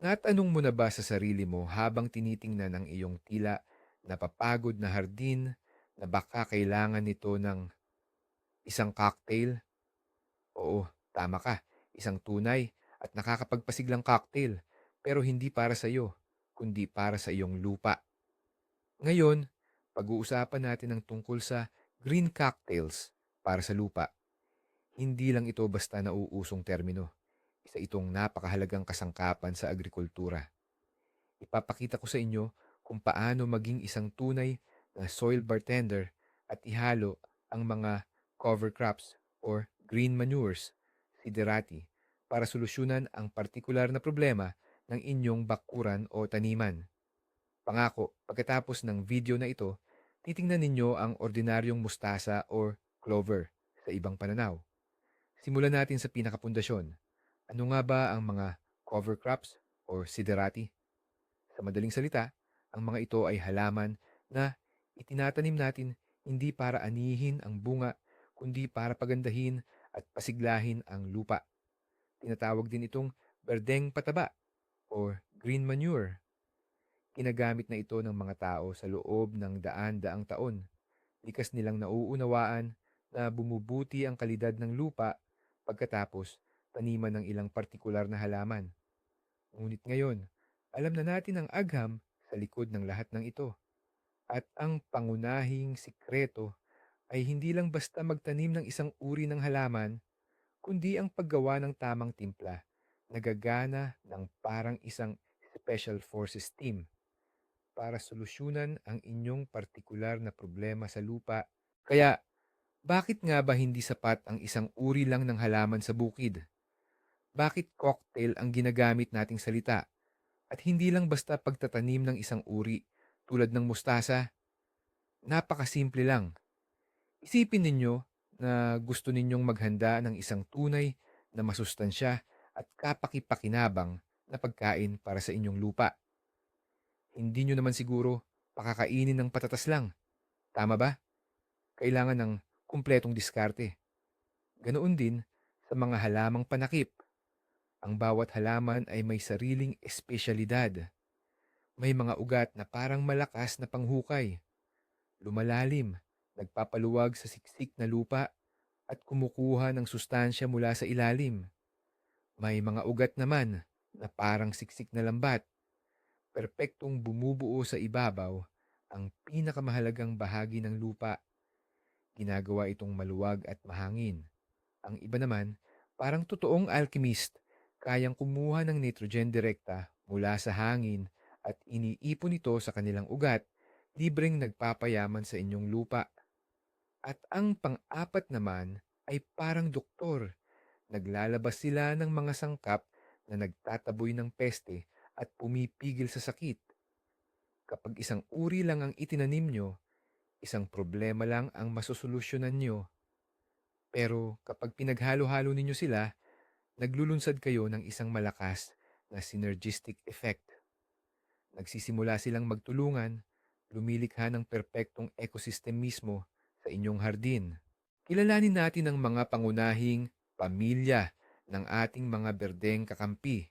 Natanong mo na ba sa sarili mo habang tinitingnan ang iyong tila napapagod na hardin na baka kailangan nito ng isang cocktail? Oo, tama ka. Isang tunay at nakakapagpasiglang cocktail, pero hindi para sa iyo, kundi para sa iyong lupa. Ngayon, pag-uusapan natin ang tungkol sa green cocktails para sa lupa. Hindi lang ito basta nauusong termino. Isa itong napakahalagang kasangkapan sa agrikultura. Ipapakita ko sa inyo kung paano maging isang tunay na soil bartender at ihalo ang mga cover crops or green manures, siderati, para solusyonan ang partikular na problema ng inyong bakuran o taniman. Pangako, pagkatapos ng video na ito, titingnan ninyo ang ordinaryong mustasa or clover sa ibang pananaw. Simulan natin sa pinakapundasyon. Ano nga ba ang mga cover crops or siderati? Sa madaling salita, ang mga ito ay halaman na itinatanim natin hindi para anihin ang bunga, kundi para pagandahin at pasiglahin ang lupa. Tinatawag din itong berdeng pataba or green manure. Ginagamit na ito ng mga tao sa loob ng daan-daang taon. Likas nilang nauunawaan na bumubuti ang kalidad ng lupa pagkatapos taniman ng ilang partikular na halaman. Ngunit ngayon, alam na natin ang agham sa likod ng lahat ng ito. At ang pangunahing sikreto ay hindi lang basta magtanim ng isang uri ng halaman, kundi ang paggawa ng tamang timpla na gagana ng parang isang special forces team para solusyonan ang inyong partikular na problema sa lupa. Kaya, bakit nga ba hindi sapat ang isang uri lang ng halaman sa bukid? Bakit cocktail ang ginagamit nating salita at hindi lang basta pagtatanim ng isang uri tulad ng mustasa? Napakasimple lang. Isipin ninyo na gusto ninyong maghanda ng isang tunay na masustansya at kapakipakinabang na pagkain para sa inyong lupa. Hindi nyo naman siguro pakakainin ng patatas lang. Tama ba? Kailangan ng kumpletong diskarte. Ganoon din sa mga halamang panakip. Ang bawat halaman ay may sariling espesyalidad. May mga ugat na parang malakas na panghukay. Lumalalim, nagpapaluwag sa siksik na lupa at kumukuha ng sustansya mula sa ilalim. May mga ugat naman na parang siksik na lambat. Perpektong bumubuo sa ibabaw ang pinakamahalagang bahagi ng lupa. Ginagawa itong maluwag at mahangin. Ang iba naman, parang totoong alchemist, kayang kumuha ng nitrogen direkta mula sa hangin at iniipon ito sa kanilang ugat, libreng nagpapayaman sa inyong lupa. At ang pang-apat naman ay parang doktor. Naglalabas sila ng mga sangkap na nagtataboy ng peste at pumipigil sa sakit. Kapag isang uri lang ang itinanim nyo, isang problema lang ang masusolusyonan nyo. Pero kapag pinaghalo-halo ninyo sila, naglulunsad kayo ng isang malakas na synergistic effect. Nagsisimula silang magtulungan, lumilikha ng perpektong ecosystem mismo sa inyong hardin. Kilalanin natin ang mga pangunahing pamilya ng ating mga berdeng kakampi.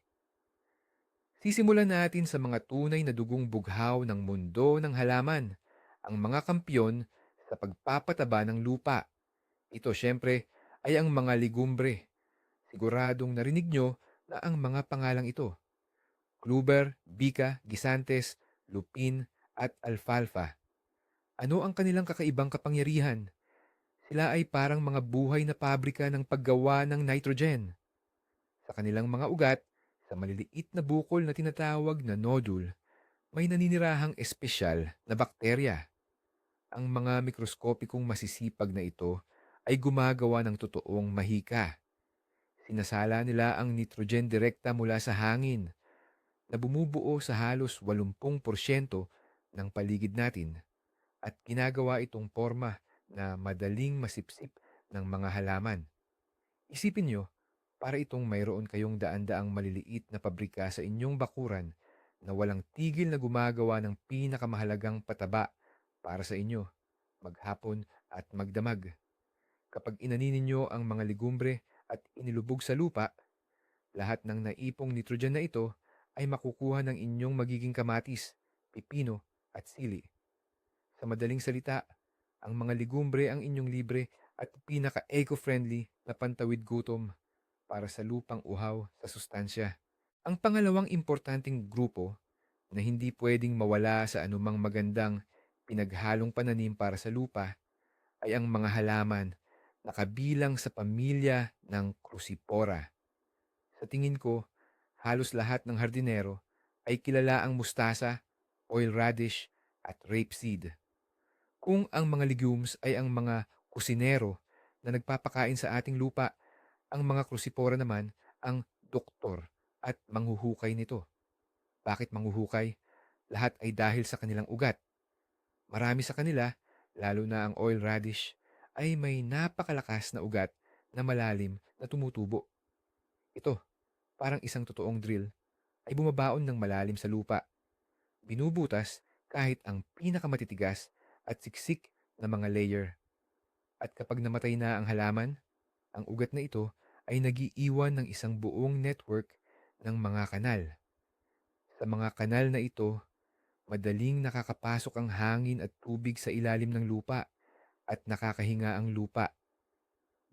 Sisimulan natin sa mga tunay na dugong bughaw ng mundo ng halaman, ang mga kampyon sa pagpapataba ng lupa. Ito syempre ay ang mga ligumbre Siguradong narinig nyo na ang mga pangalang ito. Kluber, Bika, Gisantes, Lupin, at Alfalfa. Ano ang kanilang kakaibang kapangyarihan? Sila ay parang mga buhay na pabrika ng paggawa ng nitrogen. Sa kanilang mga ugat, sa maliliit na bukol na tinatawag na nodule, may naninirahang espesyal na bakterya. Ang mga mikroskopikong masisipag na ito ay gumagawa ng totoong mahika Sinasala nila ang nitrogen direkta mula sa hangin na bumubuo sa halos 80% ng paligid natin at ginagawa itong forma na madaling masipsip ng mga halaman. Isipin nyo, para itong mayroon kayong daan-daang maliliit na pabrika sa inyong bakuran na walang tigil na gumagawa ng pinakamahalagang pataba para sa inyo, maghapon at magdamag. Kapag inanin ninyo ang mga ligumbre at inilubog sa lupa, lahat ng naipong nitrogen na ito ay makukuha ng inyong magiging kamatis, pipino at sili. Sa madaling salita, ang mga ligumbre ang inyong libre at pinaka-eco-friendly na pantawid gutom para sa lupang uhaw sa sustansya. Ang pangalawang importanteng grupo na hindi pwedeng mawala sa anumang magandang pinaghalong pananim para sa lupa ay ang mga halaman na kabilang sa pamilya ng Crucifora. Sa tingin ko, halos lahat ng hardinero ay kilala ang mustasa, oil radish at rapeseed. Kung ang mga legumes ay ang mga kusinero na nagpapakain sa ating lupa, ang mga Crucifora naman ang doktor at manghuhukay nito. Bakit manghuhukay? Lahat ay dahil sa kanilang ugat. Marami sa kanila, lalo na ang oil radish, ay may napakalakas na ugat na malalim na tumutubo. Ito, parang isang totoong drill, ay bumabaon ng malalim sa lupa. Binubutas kahit ang pinakamatitigas at siksik na mga layer. At kapag namatay na ang halaman, ang ugat na ito ay nagiiwan ng isang buong network ng mga kanal. Sa mga kanal na ito, madaling nakakapasok ang hangin at tubig sa ilalim ng lupa at nakakahinga ang lupa.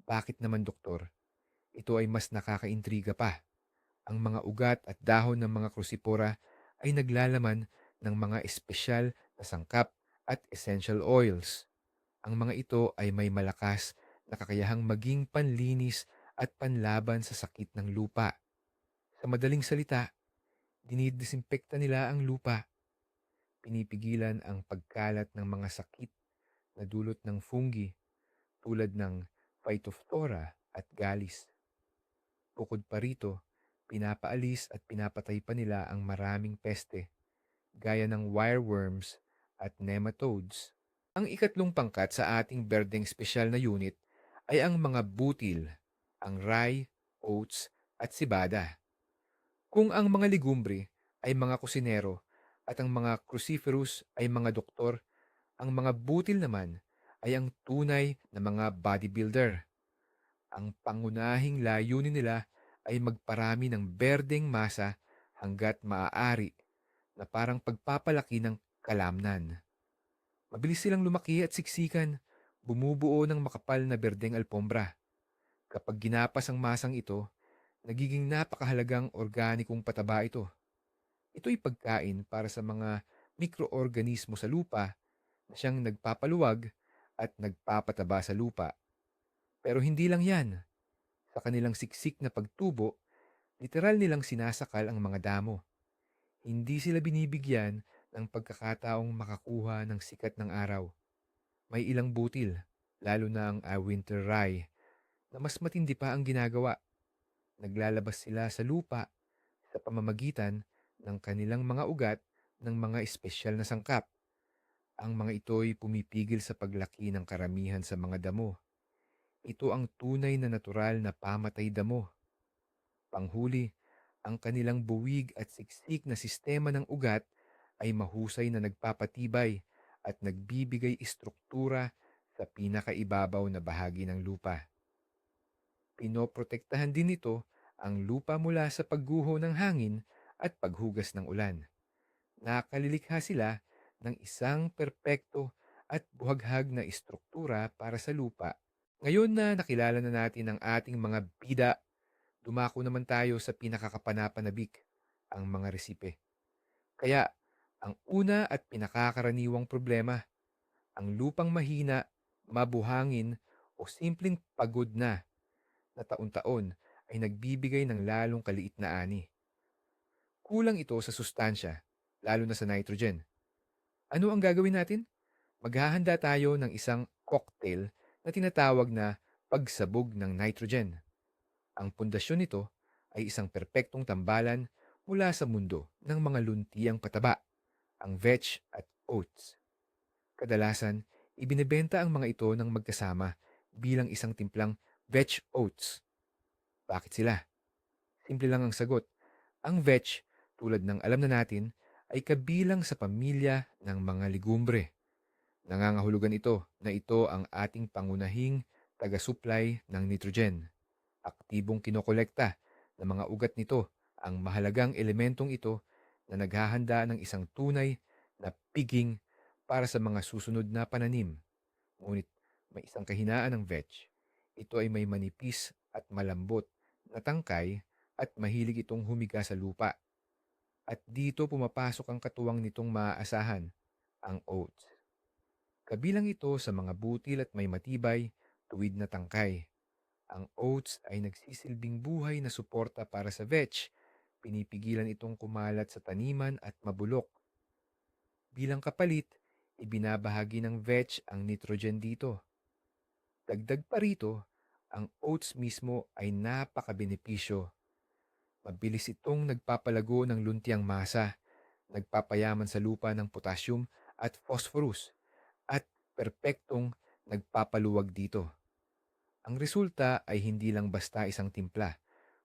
Bakit naman doktor? Ito ay mas nakakaintriga pa. Ang mga ugat at dahon ng mga krusipora ay naglalaman ng mga espesyal na sangkap at essential oils. Ang mga ito ay may malakas na kakayahang maging panlinis at panlaban sa sakit ng lupa. Sa madaling salita, dinidisinpekta nila ang lupa. Pinipigilan ang pagkalat ng mga sakit na dulot ng fungi tulad ng Phytophthora at Galis. Bukod pa rito, pinapaalis at pinapatay pa nila ang maraming peste gaya ng wireworms at nematodes. Ang ikatlong pangkat sa ating berdeng espesyal na unit ay ang mga butil, ang rye, oats at sibada. Kung ang mga legumbre ay mga kusinero at ang mga cruciferous ay mga doktor, ang mga butil naman ay ang tunay na mga bodybuilder. Ang pangunahing layunin nila ay magparami ng berdeng masa hanggat maaari na parang pagpapalaki ng kalamnan. Mabilis silang lumaki at siksikan, bumubuo ng makapal na berdeng alpombra. Kapag ginapas ang masang ito, nagiging napakahalagang organikong pataba ito. Ito'y pagkain para sa mga mikroorganismo sa lupa siyang nagpapaluwag at nagpapataba sa lupa. Pero hindi lang yan. Sa kanilang siksik na pagtubo, literal nilang sinasakal ang mga damo. Hindi sila binibigyan ng pagkakataong makakuha ng sikat ng araw. May ilang butil, lalo na ang uh, winter rye, na mas matindi pa ang ginagawa. Naglalabas sila sa lupa sa pamamagitan ng kanilang mga ugat ng mga espesyal na sangkap. Ang mga ito'y pumipigil sa paglaki ng karamihan sa mga damo. Ito ang tunay na natural na pamatay damo. Panghuli, ang kanilang buwig at siksik na sistema ng ugat ay mahusay na nagpapatibay at nagbibigay istruktura sa pinakaibabaw na bahagi ng lupa. Pinoprotektahan din nito ang lupa mula sa pagguho ng hangin at paghugas ng ulan. Nakalilikha sila ng isang perpekto at buhaghag na istruktura para sa lupa. Ngayon na nakilala na natin ang ating mga bida dumako naman tayo sa pinakakapanapanabik, ang mga resipe. Kaya, ang una at pinakakaraniwang problema, ang lupang mahina, mabuhangin o simpleng pagod na na taon-taon ay nagbibigay ng lalong kaliit na ani. Kulang ito sa sustansya, lalo na sa nitrogen. Ano ang gagawin natin? Maghahanda tayo ng isang cocktail na tinatawag na pagsabog ng nitrogen. Ang pundasyon nito ay isang perpektong tambalan mula sa mundo ng mga luntiang pataba, ang vetch at oats. Kadalasan, ibinebenta ang mga ito ng magkasama bilang isang timplang vetch oats. Bakit sila? Simple lang ang sagot. Ang vetch, tulad ng alam na natin, ay kabilang sa pamilya ng mga ligumbre. Nangangahulugan ito na ito ang ating pangunahing taga-supply ng nitrogen aktibong kinokolekta ng mga ugat nito ang mahalagang elementong ito na naghahanda ng isang tunay na piging para sa mga susunod na pananim. Ngunit may isang kahinaan ng vetch. Ito ay may manipis at malambot na tangkay at mahilig itong humiga sa lupa. At dito pumapasok ang katuwang nitong maaasahan, ang oats. Kabilang ito sa mga butil at may matibay, tuwid na tangkay. Ang oats ay nagsisilbing buhay na suporta para sa vetch. Pinipigilan itong kumalat sa taniman at mabulok. Bilang kapalit, ibinabahagi ng vetch ang nitrogen dito. Dagdag pa rito, ang oats mismo ay napakabenepisyo. Mabilis itong nagpapalago ng luntiang masa, nagpapayaman sa lupa ng potassium at phosphorus, at perpektong nagpapaluwag dito. Ang resulta ay hindi lang basta isang timpla,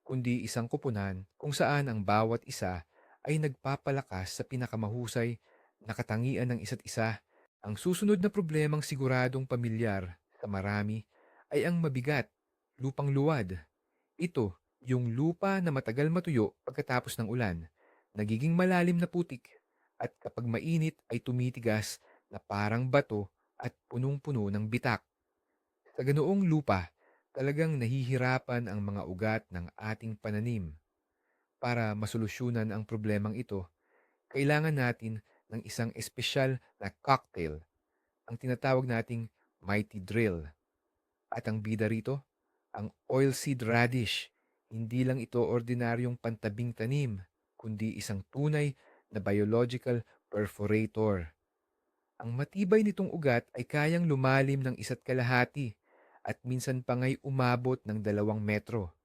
kundi isang kupunan kung saan ang bawat isa ay nagpapalakas sa pinakamahusay na katangian ng isa't isa. Ang susunod na problemang siguradong pamilyar sa marami ay ang mabigat, lupang luwad. Ito, yung lupa na matagal matuyo pagkatapos ng ulan, nagiging malalim na putik at kapag mainit ay tumitigas na parang bato at punong-puno ng bitak. Sa ganoong lupa, talagang nahihirapan ang mga ugat ng ating pananim. Para masolusyonan ang problemang ito, kailangan natin ng isang espesyal na cocktail, ang tinatawag nating mighty drill. At ang bida rito, ang oilseed radish. Hindi lang ito ordinaryong pantabing tanim, kundi isang tunay na biological perforator. Ang matibay nitong ugat ay kayang lumalim ng isa't kalahati at minsan pa nga'y umabot ng dalawang metro.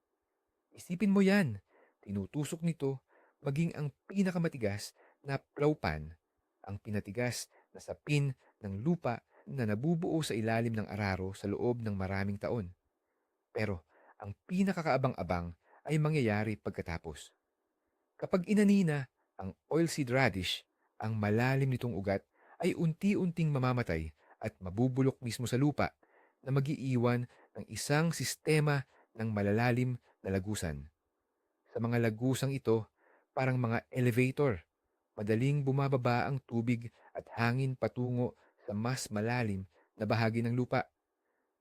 Isipin mo yan, tinutusok nito maging ang pinakamatigas na plowpan, ang pinatigas na sapin ng lupa na nabubuo sa ilalim ng araro sa loob ng maraming taon. Pero ang pinakakaabang-abang ay mangyayari pagkatapos. Kapag inanina ang oilseed radish, ang malalim nitong ugat ay unti-unting mamamatay at mabubulok mismo sa lupa na magiiwan ng isang sistema ng malalalim na lagusan. Sa mga lagusang ito, parang mga elevator, madaling bumababa ang tubig at hangin patungo sa mas malalim na bahagi ng lupa.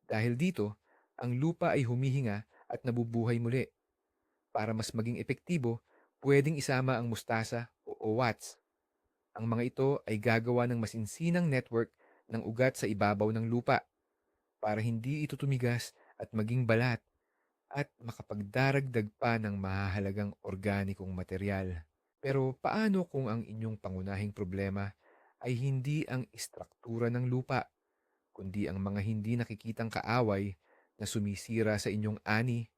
Dahil dito, ang lupa ay humihinga at nabubuhay muli. Para mas maging epektibo, pwedeng isama ang mustasa o watts. Ang mga ito ay gagawa ng masinsinang network ng ugat sa ibabaw ng lupa para hindi ito tumigas at maging balat at makapagdaragdag pa ng mahahalagang organikong material. Pero paano kung ang inyong pangunahing problema ay hindi ang istruktura ng lupa, kundi ang mga hindi nakikitang kaaway na sumisira sa inyong ani?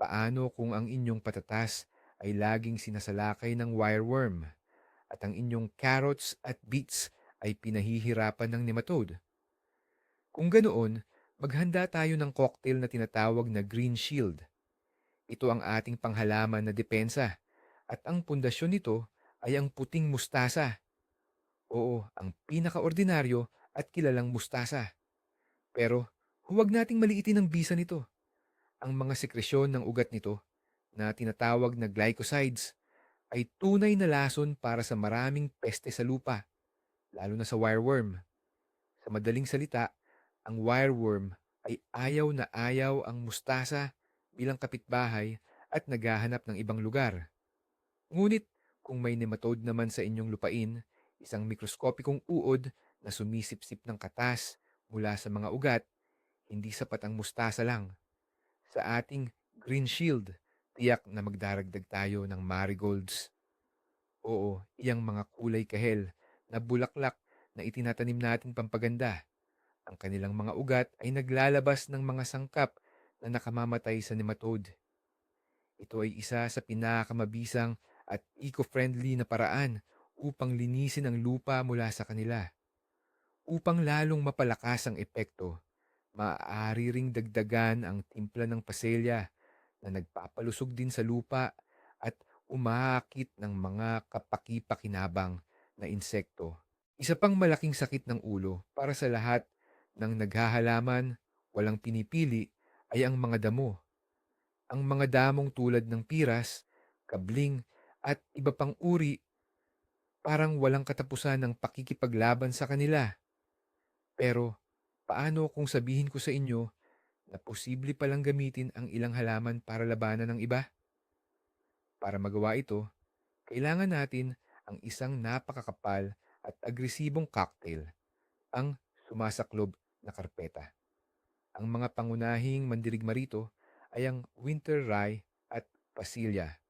Paano kung ang inyong patatas ay laging sinasalakay ng wireworm at ang inyong carrots at beets ay pinahihirapan ng nematode? Kung ganoon, maghanda tayo ng cocktail na tinatawag na Green Shield. Ito ang ating panghalaman na depensa at ang pundasyon nito ay ang puting mustasa. Oo, ang pinakaordinaryo at kilalang mustasa. Pero huwag nating maliitin ang bisa nito. Ang mga sekresyon ng ugat nito na tinatawag na glycosides ay tunay na lason para sa maraming peste sa lupa, lalo na sa wireworm. Sa madaling salita, ang wireworm ay ayaw na ayaw ang mustasa bilang kapitbahay at naghahanap ng ibang lugar. Ngunit kung may nematode naman sa inyong lupain, isang mikroskopikong uod na sumisipsip ng katas mula sa mga ugat, hindi sapat ang mustasa lang. Sa ating green shield, tiyak na magdaragdag tayo ng marigolds. Oo, iyang mga kulay kahel na bulaklak na itinatanim natin pampaganda. Ang kanilang mga ugat ay naglalabas ng mga sangkap na nakamamatay sa nematode. Ito ay isa sa pinakamabisang at eco-friendly na paraan upang linisin ang lupa mula sa kanila. Upang lalong mapalakas ang epekto, maaari ring dagdagan ang timpla ng paselya na nagpapalusog din sa lupa at umaakit ng mga kapaki-pakinabang na insekto. Isa pang malaking sakit ng ulo para sa lahat ng naghahalaman, walang pinipili, ay ang mga damo. Ang mga damong tulad ng piras, kabling, at iba pang uri, parang walang katapusan ng pakikipaglaban sa kanila. Pero paano kung sabihin ko sa inyo na posible palang gamitin ang ilang halaman para labanan ng iba? Para magawa ito, kailangan natin ang isang napakakapal at agresibong cocktail, ang sumasaklob na karpeta. Ang mga pangunahing mandirigma rito ay ang winter rye at pasilya.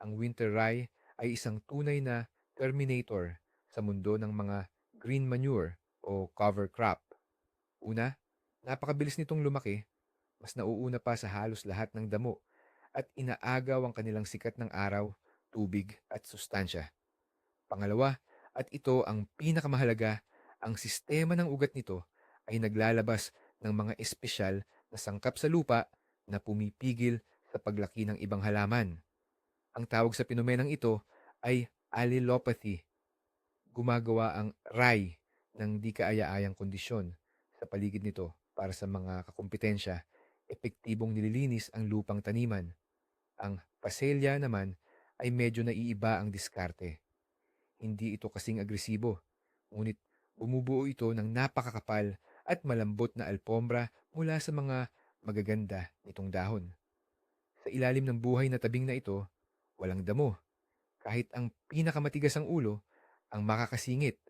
Ang winter rye ay isang tunay na terminator sa mundo ng mga green manure o cover crop. Una, napakabilis nitong lumaki, mas nauuna pa sa halos lahat ng damo at inaagaw ang kanilang sikat ng araw, tubig at sustansya. Pangalawa, at ito ang pinakamahalaga, ang sistema ng ugat nito ay naglalabas ng mga espesyal na sangkap sa lupa na pumipigil sa paglaki ng ibang halaman. Ang tawag sa pinomenang ito ay allelopathy. Gumagawa ang rye ng di kaaya-ayang kondisyon sa paligid nito para sa mga kakumpetensya, epektibong nililinis ang lupang taniman. Ang paselya naman ay medyo naiiba ang diskarte. Hindi ito kasing agresibo, ngunit bumubuo ito ng napakakapal at malambot na alpombra mula sa mga magaganda nitong dahon. Sa ilalim ng buhay na tabing na ito, walang damo. Kahit ang pinakamatigas ang ulo, ang makakasingit.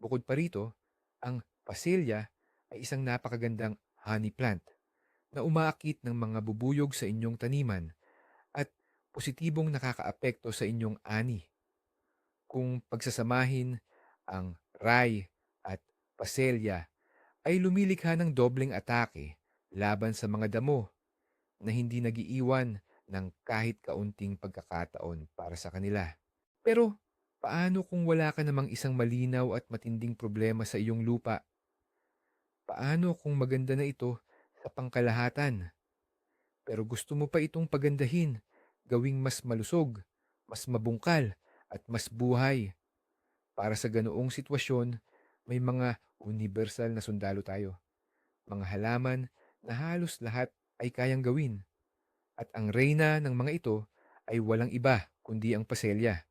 Bukod pa rito, ang pasilya ay isang napakagandang honey plant na umaakit ng mga bubuyog sa inyong taniman at positibong nakakaapekto sa inyong ani. Kung pagsasamahin ang rye at paselya ay lumilikha ng dobleng atake laban sa mga damo na hindi nagiiwan ng kahit kaunting pagkakataon para sa kanila. Pero paano kung wala ka namang isang malinaw at matinding problema sa iyong lupa? Paano kung maganda na ito sa pangkalahatan? Pero gusto mo pa itong pagandahin, gawing mas malusog, mas mabungkal, at mas buhay. Para sa ganoong sitwasyon, may mga universal na sundalo tayo. Mga halaman na halos lahat ay kayang gawin. At ang reyna ng mga ito ay walang iba kundi ang paselya.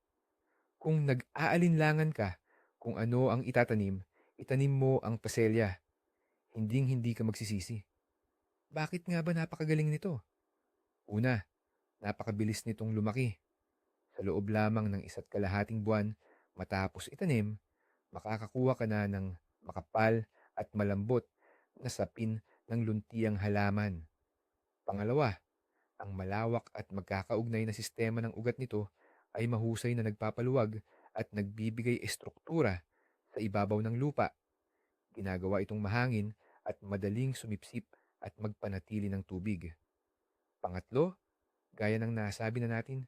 Kung nag-aalinlangan ka kung ano ang itatanim, itanim mo ang paselya. Hinding hindi ka magsisisi. Bakit nga ba napakagaling nito? Una, napakabilis nitong lumaki. Sa loob lamang ng isa't kalahating buwan matapos itanim, makakakuha ka na ng makapal at malambot na sapin ng luntiang halaman. Pangalawa, ang malawak at magkakaugnay na sistema ng ugat nito ay mahusay na nagpapaluwag at nagbibigay estruktura sa ibabaw ng lupa. Ginagawa itong mahangin at madaling sumipsip at magpanatili ng tubig. Pangatlo, gaya ng nasabi na natin,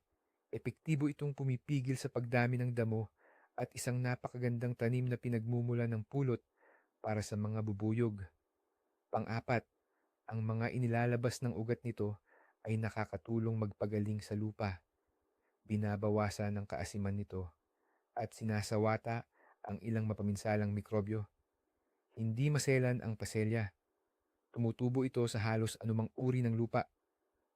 epektibo itong pumipigil sa pagdami ng damo at isang napakagandang tanim na pinagmumula ng pulot para sa mga bubuyog. Pang-apat, ang mga inilalabas ng ugat nito ay nakakatulong magpagaling sa lupa. Binabawasan ng kaasiman nito at sinasawata ang ilang mapaminsalang mikrobyo. Hindi maselan ang paselya. Tumutubo ito sa halos anumang uri ng lupa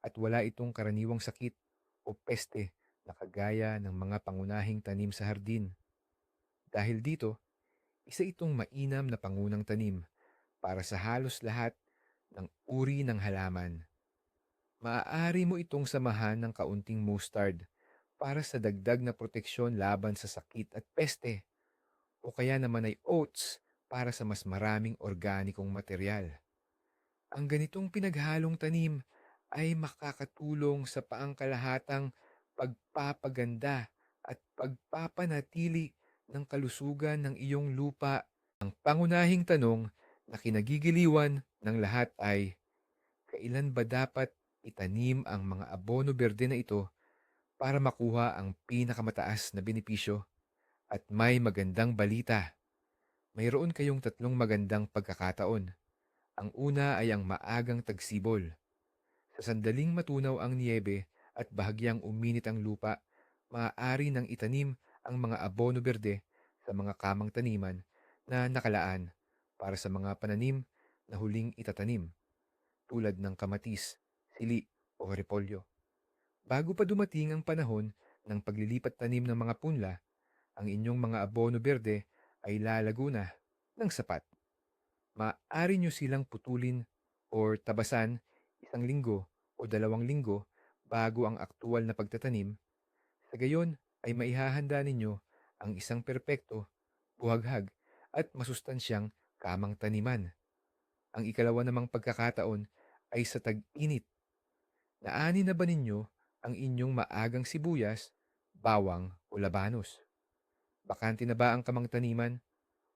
at wala itong karaniwang sakit o peste na kagaya ng mga pangunahing tanim sa hardin. Dahil dito, isa itong mainam na pangunang tanim para sa halos lahat ng uri ng halaman. Maaari mo itong samahan ng kaunting mustard para sa dagdag na proteksyon laban sa sakit at peste o kaya naman ay oats para sa mas maraming organikong material. Ang ganitong pinaghalong tanim ay makakatulong sa paangkalahatang pagpapaganda at pagpapanatili ng kalusugan ng iyong lupa. Ang pangunahing tanong na kinagigiliwan ng lahat ay, kailan ba dapat itanim ang mga abono berde na ito para makuha ang pinakamataas na benepisyo? At may magandang balita. Mayroon kayong tatlong magandang pagkakataon. Ang una ay ang maagang tagsibol. Sa sandaling matunaw ang niebe at bahagyang uminit ang lupa, maaari nang itanim ang mga abono berde sa mga kamang taniman na nakalaan para sa mga pananim na huling itatanim tulad ng kamatis, sili o repolyo. Bago pa dumating ang panahon ng paglilipat tanim ng mga punla, ang inyong mga abono berde ay lalago na ng sapat. Maaari nyo silang putulin or tabasan isang linggo o dalawang linggo bago ang aktual na pagtatanim. Sa gayon ay maihahanda ninyo ang isang perpekto, buhaghag at masustansyang kamang taniman. Ang ikalawa namang pagkakataon ay sa tag-init. Naani na ba ninyo ang inyong maagang sibuyas, bawang o labanos? Bakante na ba ang kamang taniman?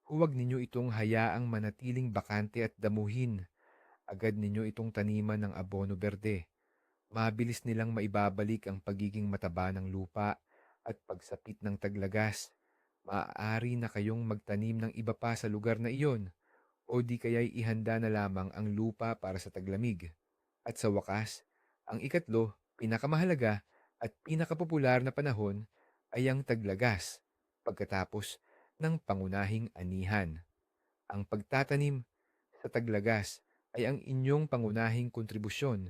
Huwag ninyo itong hayaang manatiling bakante at damuhin. Agad ninyo itong taniman ng abono berde. Mabilis nilang maibabalik ang pagiging mataba ng lupa at pagsapit ng taglagas. Maaari na kayong magtanim ng iba pa sa lugar na iyon o di kaya'y ihanda na lamang ang lupa para sa taglamig. At sa wakas, ang ikatlo, pinakamahalaga at pinakapopular na panahon ay ang taglagas pagkatapos ng pangunahing anihan. Ang pagtatanim sa taglagas ay ang inyong pangunahing kontribusyon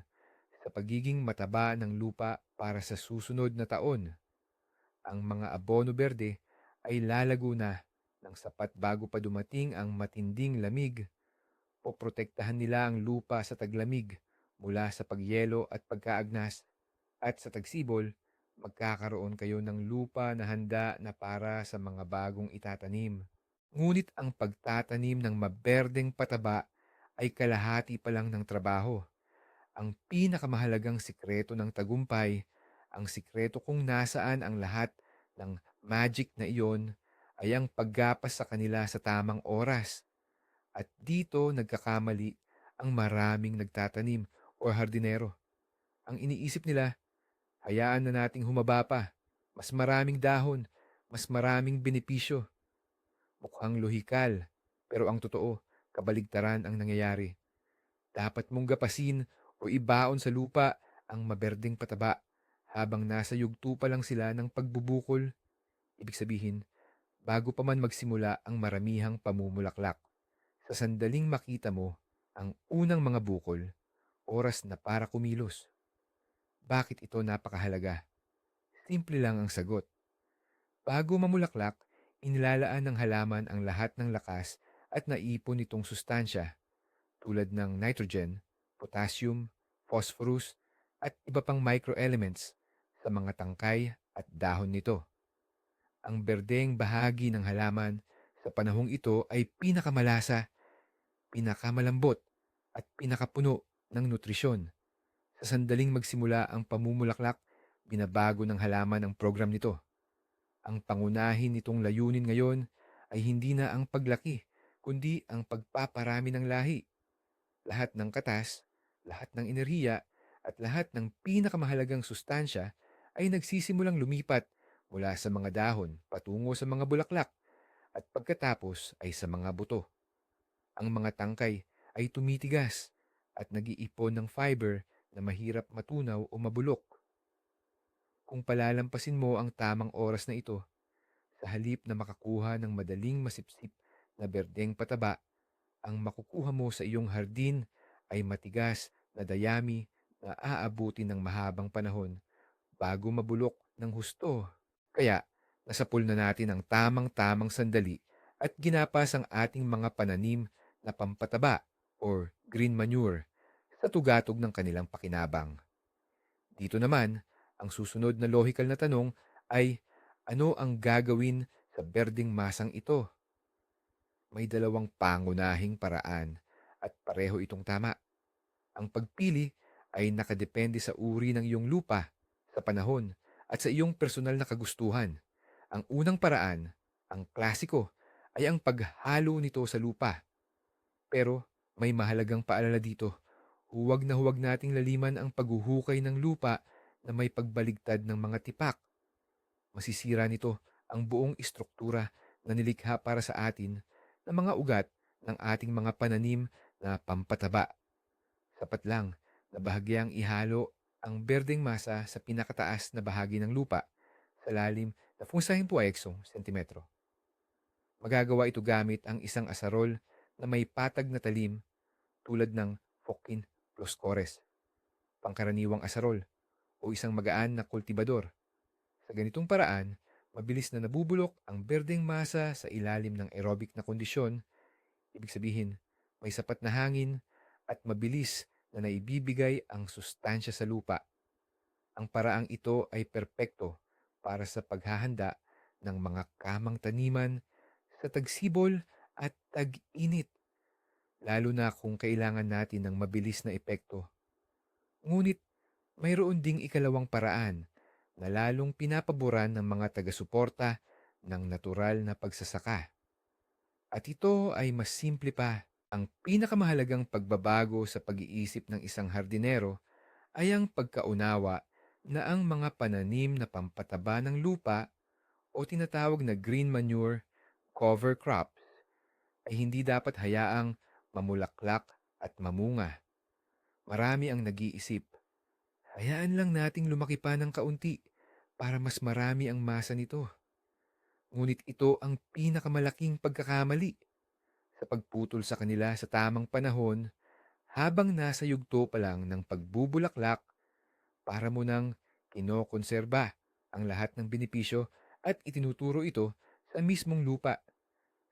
sa pagiging mataba ng lupa para sa susunod na taon. Ang mga abono berde ay lalago na ng sapat bago pa dumating ang matinding lamig. Poprotektahan nila ang lupa sa taglamig mula sa pagyelo at pagkaagnas at sa tagsibol, magkakaroon kayo ng lupa na handa na para sa mga bagong itatanim. Ngunit ang pagtatanim ng maberdeng pataba ay kalahati pa lang ng trabaho. Ang pinakamahalagang sikreto ng tagumpay, ang sikreto kung nasaan ang lahat ng magic na iyon ay ang paggapas sa kanila sa tamang oras. At dito nagkakamali ang maraming nagtatanim o hardinero. Ang iniisip nila, hayaan na nating humaba pa, mas maraming dahon, mas maraming benepisyo. Mukhang lohikal, pero ang totoo, kabaligtaran ang nangyayari. Dapat mong gapasin o ibaon sa lupa ang maberdeng pataba habang nasa yugto pa lang sila ng pagbubukol. Ibig sabihin, bago pa man magsimula ang maramihang pamumulaklak. Sa sandaling makita mo ang unang mga bukol, oras na para kumilos. Bakit ito napakahalaga? Simple lang ang sagot. Bago mamulaklak, inilalaan ng halaman ang lahat ng lakas at naipon nitong sustansya tulad ng nitrogen, potassium, phosphorus, at iba pang microelements sa mga tangkay at dahon nito. Ang berdeng bahagi ng halaman sa panahong ito ay pinakamalasa, pinakamalambot, at pinakapuno ng nutrisyon. Sa sandaling magsimula ang pamumulaklak, binabago ng halaman ang program nito. Ang pangunahin nitong layunin ngayon ay hindi na ang paglaki, kundi ang pagpaparami ng lahi. Lahat ng katas, lahat ng enerhiya, at lahat ng pinakamahalagang sustansya ay nagsisimulang lumipat mula sa mga dahon patungo sa mga bulaklak at pagkatapos ay sa mga buto. Ang mga tangkay ay tumitigas at nag-iipon ng fiber na mahirap matunaw o mabulok. Kung palalampasin mo ang tamang oras na ito, sa halip na makakuha ng madaling masipsip na berdeng pataba, ang makukuha mo sa iyong hardin ay matigas na dayami na aabuti ng mahabang panahon bago mabulok ng husto. Kaya, nasapul na natin ang tamang-tamang sandali at ginapas ang ating mga pananim na pampataba or green manure sa tugatog ng kanilang pakinabang. Dito naman, ang susunod na logical na tanong ay ano ang gagawin sa berdeng masang ito? May dalawang pangunahing paraan at pareho itong tama. Ang pagpili ay nakadepende sa uri ng iyong lupa, sa panahon, at sa iyong personal na kagustuhan. Ang unang paraan, ang klasiko, ay ang paghalo nito sa lupa. Pero may mahalagang paalala dito. Huwag na huwag nating laliman ang paghuhukay ng lupa na may pagbaligtad ng mga tipak. Masisira nito ang buong istruktura na nilikha para sa atin ng mga ugat ng ating mga pananim na pampataba. Sapat lang na bahagyang ihalo ang berdeng masa sa pinakataas na bahagi ng lupa sa lalim na kung po ay eksong sentimetro. Magagawa ito gamit ang isang asarol na may patag na talim tulad ng Fokin plus Cores, pangkaraniwang asarol, o isang magaan na kultibador. Sa ganitong paraan, mabilis na nabubulok ang berdeng masa sa ilalim ng aerobic na kondisyon, ibig sabihin may sapat na hangin at mabilis na naibibigay ang sustansya sa lupa. Ang paraang ito ay perpekto para sa paghahanda ng mga kamang taniman sa tagsibol at tag-init, lalo na kung kailangan natin ng mabilis na epekto. Ngunit mayroon ding ikalawang paraan na lalong pinapaboran ng mga taga-suporta ng natural na pagsasaka. At ito ay mas simple pa. Ang pinakamahalagang pagbabago sa pag-iisip ng isang hardinero ay ang pagkaunawa na ang mga pananim na pampataba ng lupa o tinatawag na green manure cover crops ay hindi dapat hayaang mamulaklak at mamunga. Marami ang nag-iisip. Hayaan lang nating lumaki pa ng kaunti para mas marami ang masa nito. Ngunit ito ang pinakamalaking pagkakamali sa pagputol sa kanila sa tamang panahon habang nasa yugto pa lang ng pagbubulaklak para mo nang kinokonserba ang lahat ng benepisyo at itinuturo ito sa mismong lupa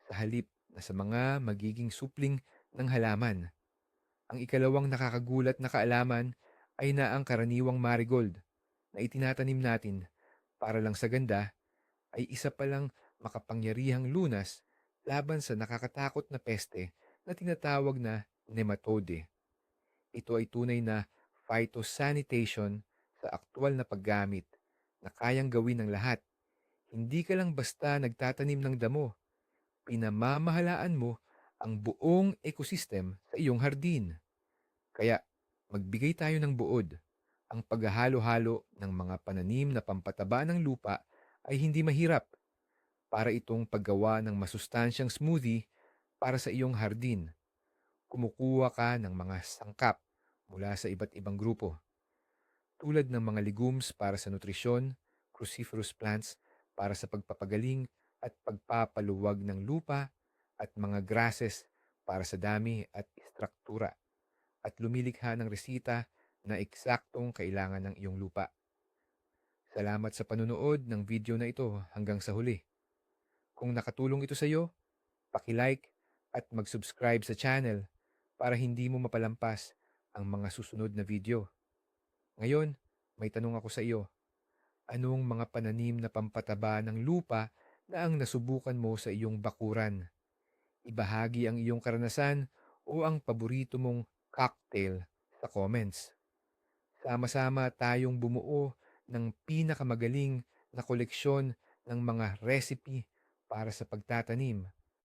sa halip na sa mga magiging supling ng halaman. Ang ikalawang nakakagulat na kaalaman ay na ang karaniwang marigold na itinatanim natin para lang sa ganda ay isa palang makapangyarihang lunas laban sa nakakatakot na peste na tinatawag na nematode. Ito ay tunay na phytosanitation sa aktwal na paggamit na kayang gawin ng lahat. Hindi ka lang basta nagtatanim ng damo. Pinamamahalaan mo ang buong ecosystem sa iyong hardin. Kaya magbigay tayo ng buod. Ang paghahalo-halo ng mga pananim na pampataba ng lupa ay hindi mahirap para itong paggawa ng masustansyang smoothie para sa iyong hardin. Kumukuha ka ng mga sangkap mula sa iba't ibang grupo. Tulad ng mga legumes para sa nutrisyon, cruciferous plants para sa pagpapagaling at pagpapaluwag ng lupa, at mga grasses para sa dami at istruktura, at lumilikha ng resita na eksaktong kailangan ng iyong lupa. Salamat sa panunood ng video na ito hanggang sa huli. Kung nakatulong ito sa iyo, paki-like at mag-subscribe sa channel para hindi mo mapalampas ang mga susunod na video. Ngayon, may tanong ako sa iyo. Anong mga pananim na pampataba ng lupa na ang nasubukan mo sa iyong bakuran? Ibahagi ang iyong karanasan o ang paborito mong cocktail sa comments. Sama-sama tayong bumuo ng pinakamagaling na koleksyon ng mga recipe para sa pagtatanim